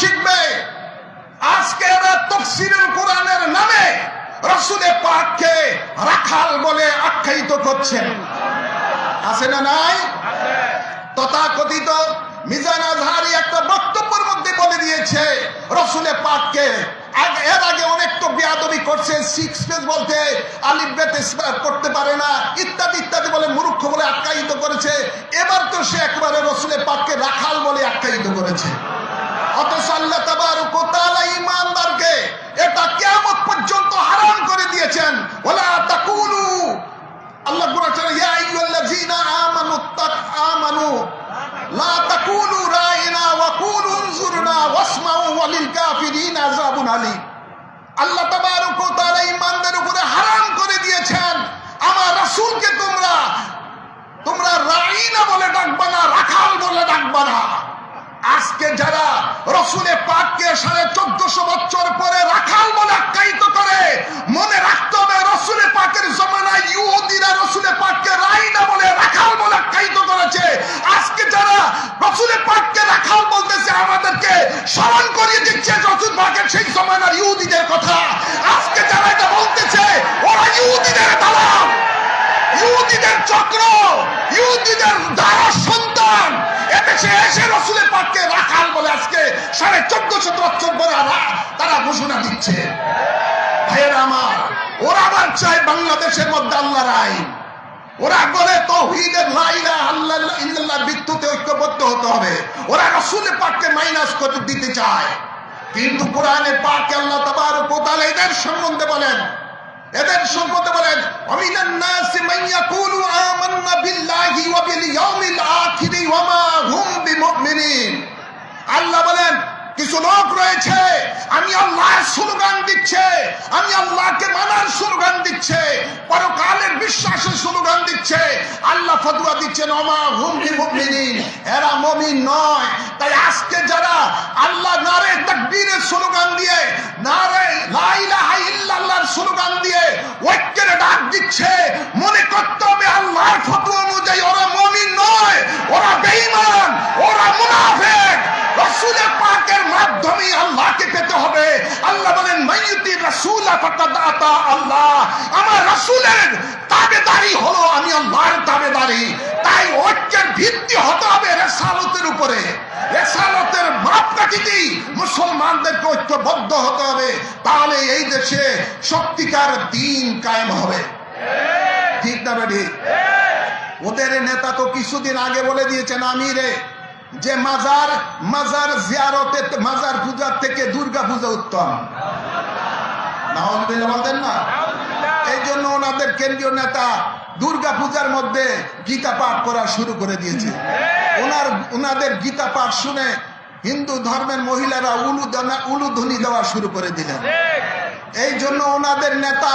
শিখবে। আজকে এরা তফসিরুল কোরআনের নামে রসুলে পাককে রাখাল বলে আখ্যায়িত করছেন। আছে না নাই? তথাকথিত মিজান আজহারি একটা বক্তব্যের মধ্যে বলে দিয়েছে রসুলে পাককে। এর আগে অনেক তো বেয়াদবি করছে সিক্স পেজ বলতে আলিফ বেতে করতে পারে না, ইত্যাদি ইত্যাদি বলে মূর্খ বলে আখ্যায়িত করেছে। এবার তো সে একবারে রসুলে পাককে রাখাল বলে আখ্যায়িত করেছে। অথচ আল্লাহ তাবারক ওয়া তাআলা এটা কিয়ামত পর্যন্ত হারাম করে দিয়েছেন। ওয়ালা তাকুলু, আল্লাহ বলেছেন, ইয়া আইয়ুহাল্লাযীনা আমানু তাক আমানু লা তাকুলু রাইনা ওয়া কুলু উনজুরনা ওয়াসমাউ ওয়ালিল কাফিরিন আযাবুন আলীম। আল্লাহ তাবারক ওয়া তাআলা ঈমানদের উপরে হারাম করে দিয়েছেন। আমার রাসূলকে তোমরা তোমরা রাইনা বলে ডাকবা বলে ডাকবা না আজকে যারা রসুলের পাককে সাড়ে চোদ্দশো বছর পরে রাখাল বলে আখ্যায়িত করে, মনে রাখতে হবে রসুলের পাকের জমানায় ইহুদিরা রসুলের পাককে রাইনা বলে, রাখাল বলে আখ্যায়িত করেছে। আজকে যারা রসুলের পাককে রাখাল বলতেছে, আমাদেরকে স্মরণ করিয়ে দিচ্ছে রসুল পাকের সেই জমানার ইহুদিদের কথা। আজকে যারা এটা বলতেছে, ওরা ইহুদিদের দালাল। ইহুদিদের চক্র, ইহুদিদের দ্বারা সন্তান। ওরা আবার চায় মাইনাস করে দিতে চায়। কিন্তু কোরআনে পাকে আল্লাহ তাবারক ওয়া তাআলা এদের সম্বন্ধে বলেন। এদের সম্পদে বলেন অমিনান নাসি ইয়াকুলু আমান্না বিল্লাহি ওয়া বিল ইয়াউমিল আখিরি ওয়া মা হুম বিমুমিনিন। আল্লাহ বলেন, কিছু লোক রয়েছে, আমি আল্লাহর স্লোগান দিচ্ছে, আমি আল্লাহকে মানার স্লোগান দিচ্ছে, পরকালের বিশ্বাসের স্লোগান দিচ্ছে। আল্লাহ ফতোয়া দিচ্ছেন অমা হুম বিমুমিনিন। এরা মুমিন নয়। তাই আজকে যারা আল্লাহ নারে তাকবীরের স্লোগান দিয়ে, নারে লা ইলাহা ইল্লাল্লাহর স্লোগান দিয়ে ঐক্যের ডাক দিচ্ছে, মনে করতে হবে আল্লাহর ফতোয়া অনুযায়ী ওরা মুমিন নয় ওরা বেঈমান ওরা মুনাফিক রাসূলের পাকের মাধ্যমে আল্লাহকে পেতে হবে। আল্লাহ বলেন, মাইয়ুতি রাসূল ফাকাদ আল্লাহ। আমার রাসূলের তাবেদারি হলো আমি আল্লাহর তাবেদারি। তাই ঐক্যের ভিত্তি হতে হবে রেসালতের উপরে। রেসালতের মাপকাঠিতে মুসলমানদেরকে ঐক্যবদ্ধ হতে হবে। তাহলে এই দেশে সত্যিকার দিন কায়েম হবে। ঠিক না ওদের নেতা তো কিছুদিন আগে বলে দিয়েছেন, আমিরে। যে মাজার মাজার জিয়ারতে মাজার পূজার থেকে দুর্গা পূজা উত্তম বলতেন না? এই জন্য ওনাদের কেন্দ্রীয় নেতা দুর্গা পূজার মধ্যে গীতা পাঠ করা শুরু করে দিয়েছে। ওনার ওনাদের গীতা পাঠ শুনে হিন্দু ধর্মের মহিলারা উলু উলুধ্বনি দেওয়া শুরু করে দিলেন। এই। জন্য ওনাদের নেতা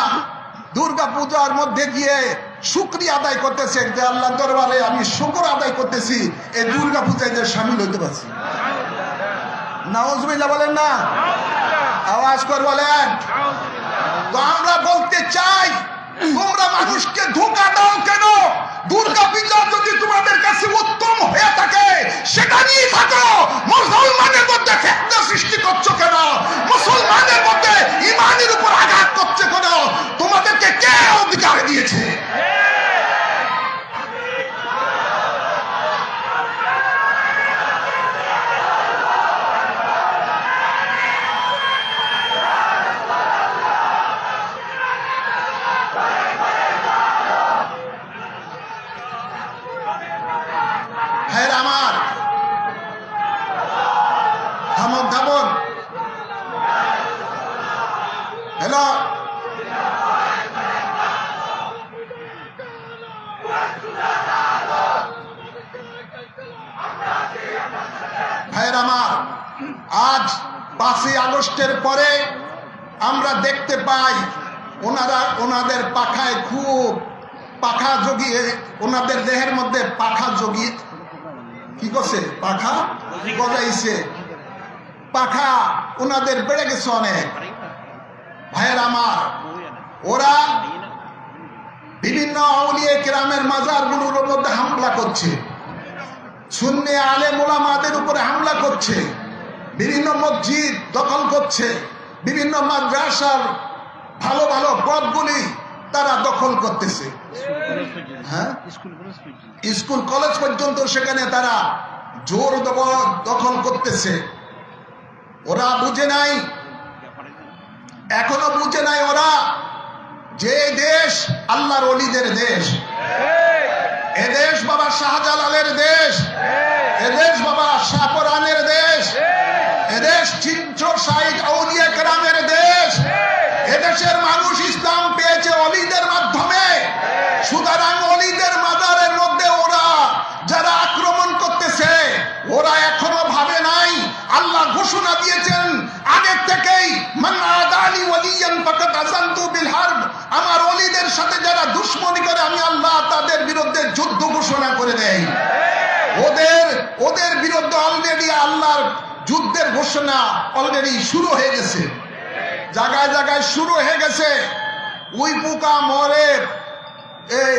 দুর্গা পূজার মধ্যে গিয়ে শুক্রিয়া আদায় করতেছে যে আল্লাহ দরবারে আমি শুকর আদায় করতেছি, এই দুর্গা পূজায় যে সামিল হইতে পারছি। নাউজবিল্লা বলেন না? আওয়াজ কর বলেন। তো আমরা বলতে চাই, তোমরা মানুষকে ধোকা দাও কেন? দুর্গা পূজা যদি তোমাদের কাছে উত্তম হয়ে থাকে, সেটা নিয়ে থাকো। মুসলমানের মধ্যে থামন থামন হ্যালো? আমার, আজ পাঁচই আগস্টের পরে আমরা দেখতে পাই ওনারা ওনাদের পাখায় খুব পাখা জগিয়ে, ওনাদের দেহের মধ্যে পাখা জগিয়ে কি করছে? পাখা গজাইছে। পাখা ওনাদের বেড়ে গেছে অনেক। ভাইয়ের আমার, ওরা বিভিন্ন আউলিয়া কেরামের মাজারগুলোর মধ্যে হামলা করছে। শূন্য আলে মোলামাদের উপরে হামলা করছে। বিভিন্ন মসজিদ দখল করছে। বিভিন্ন মাদ্রাসার ভালো ভালো পদগুলি তারা দখল করতেছে। হ্যাঁ? স্কুল কলেজ পর্যন্ত সেখানে তারা জোর দখল করতেছে। ওরা বুঝে নাই। এখনও বুঝে নাই ওরা যে দেশ আল্লাহর অলিদের দেশ। এদেশ বাবা শাহজালালের দেশ। এদেশ বাবা শাহপরানের দেশ। এদেশ চিত্র সাইড আউলিয়া কেরামের দেশ। এদেশের মানুষ ইসলাম পেয়েছে অলিদের মাধ্যমে। সুতরাং অলিদের মাজারের মধ্যে ওরা যারা আক্রমণ করতেছে, ওরা ঘোষণা দিয়েছেন আগের থেকেই আমার অলিদের সাথে যারা দুশমনি করে আমি আল্লাহ তাদের বিরুদ্ধে যুদ্ধ ঘোষণা করে দেই। ওদের ওদের বিরুদ্ধে অলরেডি আল্লাহর যুদ্ধের ঘোষণা অলরেডি শুরু হয়ে গেছে। জায়গায় জায়গায় শুরু হয়ে গেছে। উই পোকা মরে এই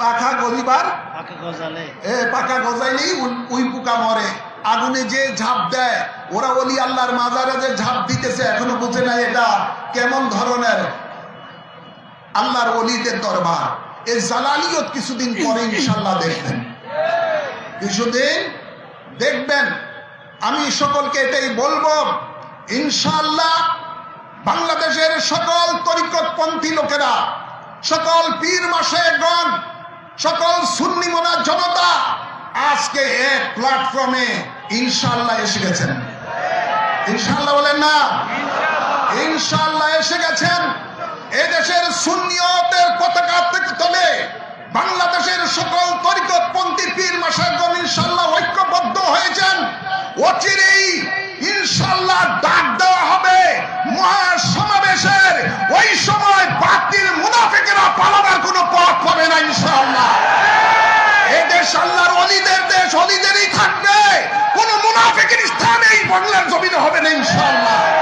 পাখা গজালে। এ পাকা গজাইলেই উই পোকা মরে। আগুনে যে ঝাঁপ দেয় ওরা অলি আল্লাহর মাজারে যে ঝাঁপ দিতেছে, এখনও বুঝে নাই এটা কেমন ধরনের আল্লাহর অলিদের দরবার। এই জালালিয়ত কিছুদিন পরে ইনশাল্লাহ দেখবেন। কিছুদিন দেখবেন। আমি সকলকে এটাই বলব ইনশাল্লাহ বাংলাদেশের সকল তরিকতপন্থী লোকেরা, সকল পীর মাসে মাসেগণ, সকল সুন্নি মোনা জনতা আজকে এক প্ল্যাটফর্মে ইনশাল্লাহ এসে গেছেন। ইনশাল্লাহ বলেন না। ইনশাল্লাহ এসে গেছেন। এদেশের সুন্নিয়তের পতাকা থেকে তলে বাংলাদেশের সকল তরিকতপন্থী পীর মাসাগণ ইনশাল্লাহ ঐক্যবদ্ধ হয়েছেন। অচিরেই ইনশাল্লাহ ডাক দেওয়া হবে মহা সমাবেশের ওই সময় বাতিল মুনাফিকেরা পালাবার কোনো পথ পাবে না ইনশাল্লাহ এই দেশ আল্লাহর অলিদের দেশ অলিদেরই বাংলার জমিনে হবে না ইনশাল্লাহ